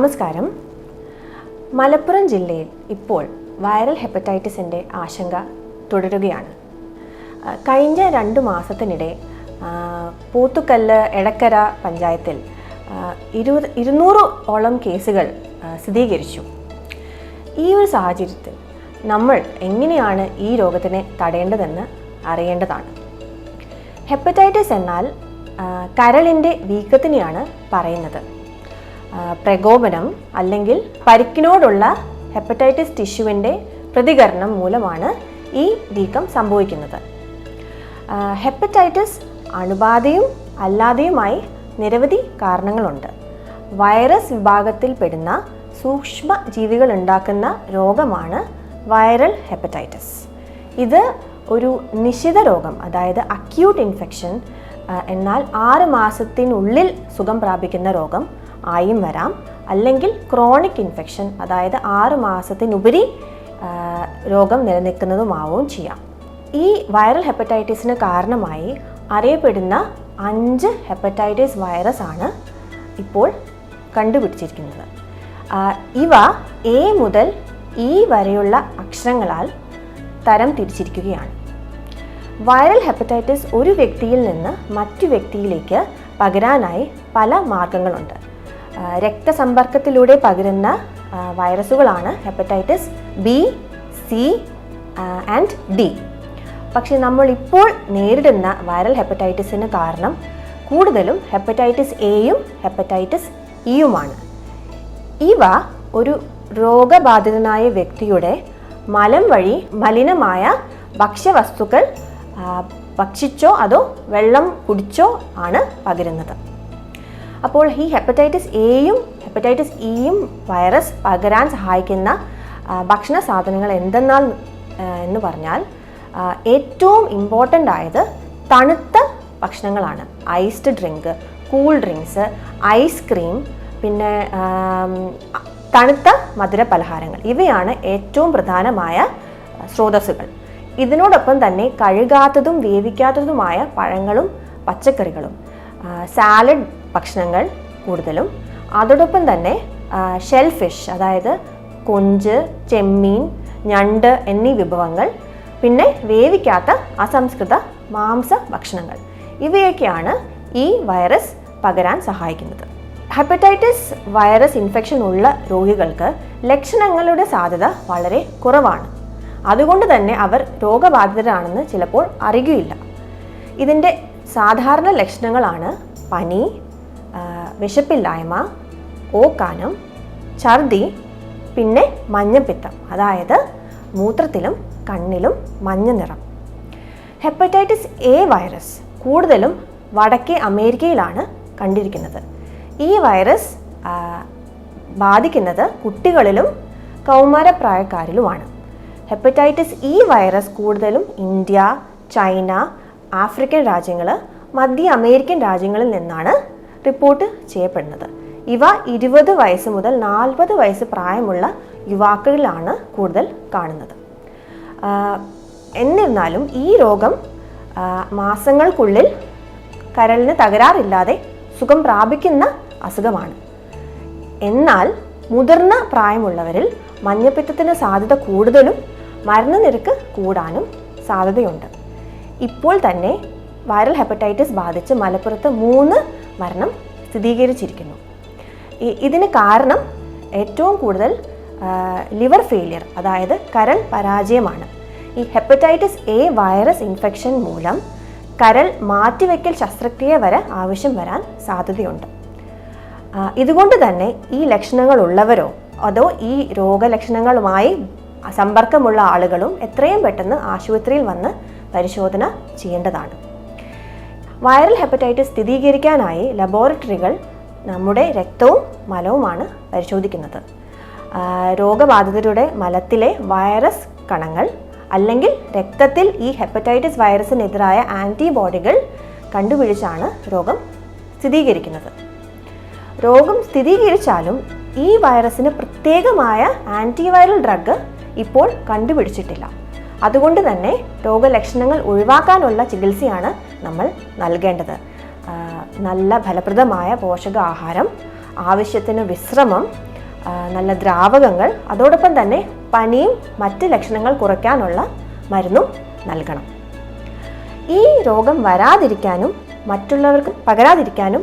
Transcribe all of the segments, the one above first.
നമസ്കാരം. മലപ്പുറം ജില്ലയിൽ ഇപ്പോൾ വൈറൽ ഹെപ്പറ്റൈറ്റിസിന്റെ ആശങ്ക തുടരുകയാണ്. കഴിഞ്ഞ രണ്ട് മാസത്തിനിടെ പൂത്തുക്കല്ല് എടക്കര പഞ്ചായത്തിൽ ഇരുപത് ഇരുന്നൂറ് ഓളം കേസുകൾ സ്ഥിരീകരിച്ചു. ഈ ഒരു സാഹചര്യത്തിൽ നമ്മൾ എങ്ങനെയാണ് ഈ രോഗത്തിനെ തടയേണ്ടതെന്ന് അറിയേണ്ടതാണ്. ഹെപ്പറ്റൈറ്റിസ് എന്നാൽ കരളിന്റെ വീക്കത്തിനെയാണ് പറയുന്നത്. പ്രകോപനം അല്ലെങ്കിൽ പരിക്കിനോടുള്ള ഹെപ്പറ്റൈറ്റിസ് ടിഷ്യുവിന്റെ പ്രതികരണം മൂലമാണ് ഈ വീക്കം സംഭവിക്കുന്നത്. ഹെപ്പറ്റൈറ്റിസ് അണുബാധയും അല്ലാതെയുമായി നിരവധി കാരണങ്ങളുണ്ട്. വൈറസ് വിഭാഗത്തിൽപ്പെടുന്ന സൂക്ഷ്മ ജീവികൾ ഉണ്ടാക്കുന്ന രോഗമാണ് വൈറൽ ഹെപ്പറ്റൈറ്റിസ്. ഇത് ഒരു നിശ്ചിത രോഗം അതായത് അക്യൂട്ട് ഇൻഫെക്ഷൻ എന്നാൽ ആറ് മാസത്തിനുള്ളിൽ സുഖം പ്രാപിക്കുന്ന രോഗം ആയും വരാം. അല്ലെങ്കിൽ ക്രോണിക് ഇൻഫെക്ഷൻ അതായത് ആറ് മാസത്തിനുപരി രോഗം നിലനിൽക്കുന്നതുമാവുകയും ചെയ്യാം. ഈ വൈറൽ ഹെപ്പറ്റൈറ്റിസിന് കാരണമായി അറിയപ്പെടുന്ന അഞ്ച് ഹെപ്പറ്റൈറ്റിസ് വൈറസ് ആണ് ഇപ്പോൾ കണ്ടുപിടിച്ചിരിക്കുന്നത്. ഇവ എ മുതൽ ഇ വരെയുള്ള അക്ഷരങ്ങളാൽ തരം തിരിച്ചിരിക്കുകയാണ്. വൈറൽ ഹെപ്പറ്റൈറ്റിസ് ഒരു വ്യക്തിയിൽ നിന്ന് മറ്റു വ്യക്തിയിലേക്ക് പകരാനായി പല മാർഗങ്ങളുണ്ട്. രക്തസമ്പർക്കത്തിലൂടെ പകരുന്ന വൈറസുകളാണ് hepatitis B C and D. പക്ഷെ നമ്മൾ ഇപ്പോൾ നേരിടുന്ന വൈറൽ ഹെപ്പറ്റൈറ്റിസിന് കാരണം കൂടുതലും ഹെപ്പറ്റൈറ്റിസ് എയും ഹെപ്പറ്റൈറ്റിസ് ഇയുമാണ് ഇവ ഒരു രോഗബാധിതനായ വ്യക്തിയുടെ മലം വഴി മലിനമായ ഭക്ഷ്യവസ്തുക്കൾ ഭക്ഷിച്ചോ അതോ വെള്ളം കുടിച്ചോ ആണ് പകരുന്നത്. അപ്പോൾ ഈ ഹെപ്പറ്റൈറ്റിസ് എയും ഹെപ്പറ്റൈറ്റിസ് ഇയും വൈറസ് പകരാൻ സഹായിക്കുന്ന ഭക്ഷണ സാധനങ്ങൾ എന്തെന്നാൽ എന്ന് പറഞ്ഞാൽ ഏറ്റവും ഇമ്പോർട്ടന്റ് ആയത് തണുത്ത ഭക്ഷണങ്ങളാണ്. Iced drink cool drinks ice cream പിന്നെ തണുത്ത മധുര പലഹാരങ്ങൾ. ഇവയാണ് ഏറ്റവും പ്രധാനമായ സ്രോതസ്സുകൾ. ഇതിനോടൊപ്പം തന്നെ കഴുകാത്തതും വേവിക്കാത്തതുമായ പഴങ്ങളും പച്ചക്കറികളും. സാലഡ് ഭക്ഷണങ്ങൾ കൂടുതലും. അതോടൊപ്പം തന്നെ ഷെൽ ഫിഷ് അതായത് കൊഞ്ച് ചെമ്മീൻ ഞണ്ട് എന്നീ വിഭവങ്ങൾ പിന്നെ വേവിക്കാത്ത അസംസ്കൃത മാംസ ഭക്ഷണങ്ങൾ. ഇവയൊക്കെയാണ് ഈ വൈറസ് പകരാൻ സഹായിക്കുന്നത്. ഹെപ്പറ്റൈറ്റിസ് വൈറസ് ഇൻഫെക്ഷൻ ഉള്ള രോഗികൾക്ക് ലക്ഷണങ്ങളുടെ സാധ്യത വളരെ കുറവാണ്. അതുകൊണ്ട് തന്നെ അവർ രോഗബാധിതരാണെന്ന് ചിലപ്പോൾ അറിയുകയില്ല. ഇതിന്റെ സാധാരണ ലക്ഷണങ്ങളാണ് പനി വിശപ്പില്ലായ്മ ഓക്കാനം ഛർദി പിന്നെ മഞ്ഞപ്പിത്തം അതായത് മൂത്രത്തിലും കണ്ണിലും മഞ്ഞ നിറം ഹെപ്പറ്റൈറ്റിസ് എ വൈറസ് കൂടുതലും വടക്കേ അമേരിക്കയിലാണ് കണ്ടിരിക്കുന്നത്. ഈ വൈറസ് ബാധിക്കുന്നത് കുട്ടികളിലും കൗമാരപ്രായക്കാരിലുമാണ്. ഹെപ്പറ്റൈറ്റിസ് ഇ വൈറസ് കൂടുതലും ഇന്ത്യ ചൈന ആഫ്രിക്കൻ രാജ്യങ്ങൾ മധ്യ അമേരിക്കൻ രാജ്യങ്ങളിൽ നിന്നാണ് റിപ്പോർട്ട് ചെയ്യപ്പെടുന്നത്. ഇവ ഇരുപത് വയസ്സ് മുതൽ നാൽപ്പത് വയസ്സ് പ്രായമുള്ള യുവാക്കളിലാണ് കൂടുതൽ കാണുന്നത്. എന്നിരുന്നാലും ഈ രോഗം മാസങ്ങൾക്കുള്ളിൽ കരളിന് തകരാറില്ലാതെ സുഖം പ്രാപിക്കുന്ന അസുഖമാണ്. എന്നാൽ മുതിർന്ന പ്രായമുള്ളവരിൽ മഞ്ഞപ്പിത്തത്തിന് സാധ്യത കൂടുതലും മരണനിരക്ക് കൂടാനും സാധ്യതയുണ്ട്. ഇപ്പോൾ തന്നെ വൈറൽ ഹെപ്പറ്റൈറ്റിസ് ബാധിച്ച് മലപ്പുറത്ത് മൂന്ന് മരണം സ്ഥിരീകരിച്ചിരിക്കുന്നു. ഇതിന് കാരണം ഏറ്റവും കൂടുതൽ ലിവർ ഫെയിലിയർ അതായത് കരൾ പരാജയമാണ്. ഈ ഹെപ്പറ്റൈറ്റിസ് എ വൈറസ് ഇൻഫെക്ഷൻ മൂലം കരൾ മാറ്റിവെക്കൽ ശസ്ത്രക്രിയ വരെ ആവശ്യം വരാൻ സാധ്യതയുണ്ട്. ഇതുകൊണ്ട് തന്നെ ഈ ലക്ഷണങ്ങൾ ഉള്ളവരോ അതോ ഈ രോഗലക്ഷണങ്ങളുമായി സമ്പർക്കമുള്ള ആളുകളും എത്രയും പെട്ടെന്ന് ആശുപത്രിയിൽ വന്ന് പരിശോധന ചെയ്യേണ്ടതാണ്. വൈറൽ ഹെപ്പറ്റൈറ്റിസ് സ്ഥിരീകരിക്കാനായി ലബോറട്ടറികൾ നമ്മുടെ രക്തവും മലവുമാണ് പരിശോധിക്കുന്നത്. രോഗബാധിതരുടെ മലത്തിലെ വൈറസ് കണങ്ങൾ അല്ലെങ്കിൽ രക്തത്തിൽ ഈ ഹെപ്പറ്റൈറ്റിസ് വൈറസിനെതിരായ ആന്റിബോഡികൾ കണ്ടുപിടിച്ചാണ് രോഗം സ്ഥിരീകരിക്കുന്നത്. രോഗം സ്ഥിരീകരിച്ചാലും ഈ വൈറസിന് പ്രത്യേകമായ ആന്റിവൈറൽ ഡ്രഗ് ഇപ്പോൾ കണ്ടുപിടിച്ചിട്ടില്ല. അതുകൊണ്ട് തന്നെ രോഗലക്ഷണങ്ങൾ ഒഴിവാക്കാനുള്ള ചികിത്സയാണ് നമ്മൾ നൽകേണ്ടത്. നല്ല ഫലപ്രദമായ പോഷകാഹാരം ആവശ്യത്തിന് വിശ്രമം നല്ല ദ്രാവകങ്ങൾ അതോടൊപ്പം തന്നെ പനിയും മറ്റ് ലക്ഷണങ്ങൾ കുറയ്ക്കാനുള്ള മരുന്നും നൽകണം. ഈ രോഗം വരാതിരിക്കാനും മറ്റുള്ളവർക്ക് പകരാതിരിക്കാനും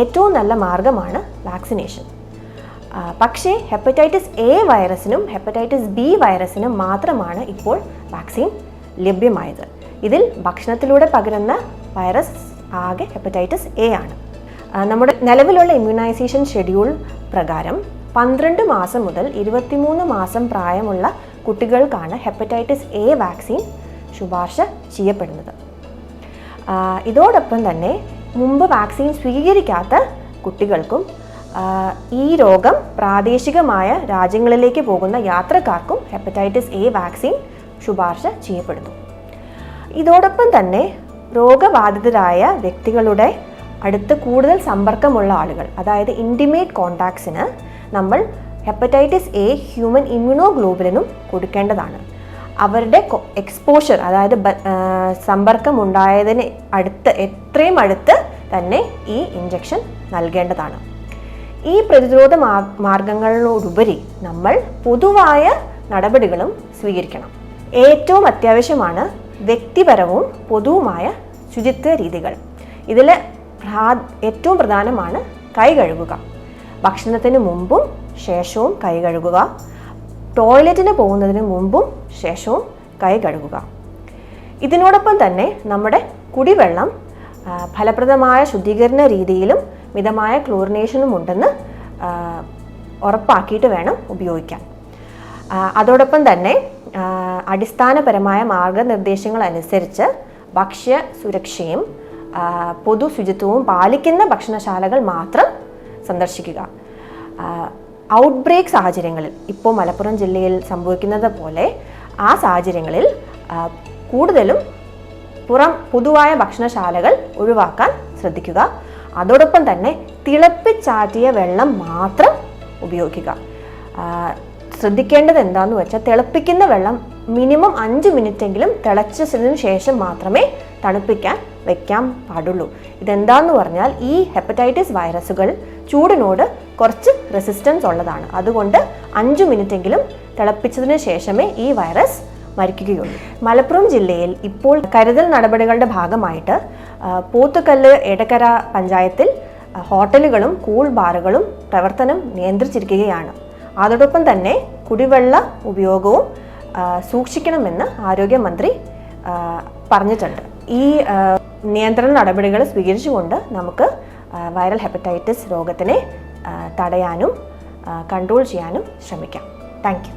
ഏറ്റവും നല്ല മാർഗമാണ് വാക്സിനേഷൻ. പക്ഷേ ഹെപ്പറ്റൈറ്റിസ് എ വൈറസിനും ഹെപ്പറ്റൈറ്റിസ് ബി വൈറസിനും മാത്രമാണ് ഇപ്പോൾ വാക്സിൻ ലഭ്യമായത്. ഇതിൽ ഭക്ഷണത്തിലൂടെ പകരുന്ന വൈറസ് ആകെ ഹെപ്പറ്റൈറ്റിസ് എ ആണ്. നമ്മുടെ നിലവിലുള്ള ഇമ്മ്യൂണൈസേഷൻ ഷെഡ്യൂൾ പ്രകാരം പന്ത്രണ്ട് മാസം മുതൽ ഇരുപത്തിമൂന്ന് മാസം പ്രായമുള്ള കുട്ടികൾക്കാണ് ഹെപ്പറ്റൈറ്റിസ് എ വാക്സിൻ ശുപാർശ ചെയ്യപ്പെടുന്നത്. ഇതോടൊപ്പം തന്നെ മുമ്പ് വാക്സിൻ സ്വീകരിക്കാത്ത കുട്ടികൾക്കും ഈ രോഗം പ്രാദേശികമായ രാജ്യങ്ങളിലേക്ക് പോകുന്ന യാത്രക്കാർക്കും ഹെപ്പറ്റൈറ്റിസ് എ വാക്സിൻ ശുപാർശ ചെയ്യപ്പെടുന്നു. ഇതോടൊപ്പം തന്നെ രോഗബാധിതരായ വ്യക്തികളുടെ അടുത്ത് കൂടുതൽ സമ്പർക്കമുള്ള ആളുകൾ അതായത് ഇന്റിമേറ്റ് കോണ്ടാക്ട്സിന് നമ്മൾ ഹെപ്പറ്റൈറ്റിസ് എ ഹ്യൂമൻ ഇമ്മ്യൂണോഗ്ലോബുലിനും കൊടുക്കേണ്ടതാണ്. അവരുടെ എക്സ്പോഷർ അതായത് സമ്പർക്കമുണ്ടായതിന് അടുത്ത് എത്രയും അടുത്ത് തന്നെ ഈ ഇഞ്ചക്ഷൻ നൽകേണ്ടതാണ്. ഈ പ്രതിരോധ മാർഗങ്ങളിലോടുപരി നമ്മൾ പൊതുവായ നടപടികളും സ്വീകരിക്കണം. ഏറ്റവും അത്യാവശ്യമാണ് വ്യക്തിപരവും പൊതുവുമായ ശുചിത്വ രീതികൾ. ഇതിൽ ഏറ്റവും പ്രധാനമാണ് കൈ കഴുകുക. ഭക്ഷണത്തിന് മുമ്പും ശേഷവും കൈ കഴുകുക. ടോയ്ലറ്റിന് പോകുന്നതിന് മുമ്പും ശേഷവും കൈ കഴുകുക. ഇതിനോടൊപ്പം തന്നെ നമ്മുടെ കുടിവെള്ളം ഫലപ്രദമായ ശുദ്ധീകരണ രീതിയിലും മിതമായ ക്ലോറിനേഷനും ഉണ്ടെന്ന് ഉറപ്പാക്കിയിട്ട് വേണം ഉപയോഗിക്കാൻ. അതോടൊപ്പം തന്നെ അടിസ്ഥാനപരമായ മാർഗനിർദ്ദേശങ്ങൾ അനുസരിച്ച് ഭക്ഷ്യ സുരക്ഷയും പൊതു ശുചിത്വവും പാലിക്കുന്ന ഭക്ഷണശാലകൾ മാത്രം സന്ദർശിക്കുക. ഔട്ട് ബ്രേക്ക് സാഹചര്യങ്ങളിൽ ഇപ്പോൾ മലപ്പുറം ജില്ലയിൽ സംഭവിക്കുന്നത് പോലെ ആ സാഹചര്യങ്ങളിൽ കൂടുതലും പുറം പൊതുവായ ഭക്ഷണശാലകൾ ഒഴിവാക്കാൻ ശ്രദ്ധിക്കുക. അതോടൊപ്പം തന്നെ തിളപ്പിച്ചാറ്റിയ വെള്ളം മാത്രം ഉപയോഗിക്കുക. ശ്രദ്ധിക്കേണ്ടത് എന്താണെന്ന് വെച്ചാൽ തിളപ്പിക്കുന്ന വെള്ളം മിനിമം അഞ്ച് മിനിറ്റെങ്കിലും തിളച്ചതിന് ശേഷം മാത്രമേ തണുപ്പിക്കാൻ വെക്കാൻ പാടുള്ളൂ. ഇതെന്താന്ന് പറഞ്ഞാൽ ഈ ഹെപ്പറ്റൈറ്റിസ് വൈറസുകൾ ചൂടിനോട് കുറച്ച് റെസിസ്റ്റൻസ് ഉള്ളതാണ്. അതുകൊണ്ട് അഞ്ച് മിനിറ്റെങ്കിലും തിളപ്പിച്ചതിന് ശേഷമേ ഈ വൈറസ് മരിക്കുകയുള്ളൂ. മലപ്പുറം ജില്ലയിൽ ഇപ്പോൾ കരുതൽ നടപടികളുടെ ഭാഗമായിട്ട് പോത്തുകല്ല് എടക്കര പഞ്ചായത്തിൽ ഹോട്ടലുകളും കൂൾ ബാറുകളും പ്രവർത്തനം നിയന്ത്രിച്ചിരിക്കുകയാണ്. അതോടൊപ്പം തന്നെ കുടിവെള്ള ഉപയോഗവും സൂക്ഷിക്കണമെന്ന് ആരോഗ്യമന്ത്രി പറഞ്ഞിട്ടുണ്ട്. ഈ നിയന്ത്രണ നടപടികൾ സ്വീകരിച്ചുകൊണ്ട് നമുക്ക് വൈറൽ ഹെപ്പറ്റൈറ്റിസ് രോഗത്തിനെ തടയാനും കൺട്രോൾ ചെയ്യാനും ശ്രമിക്കാം. താങ്ക്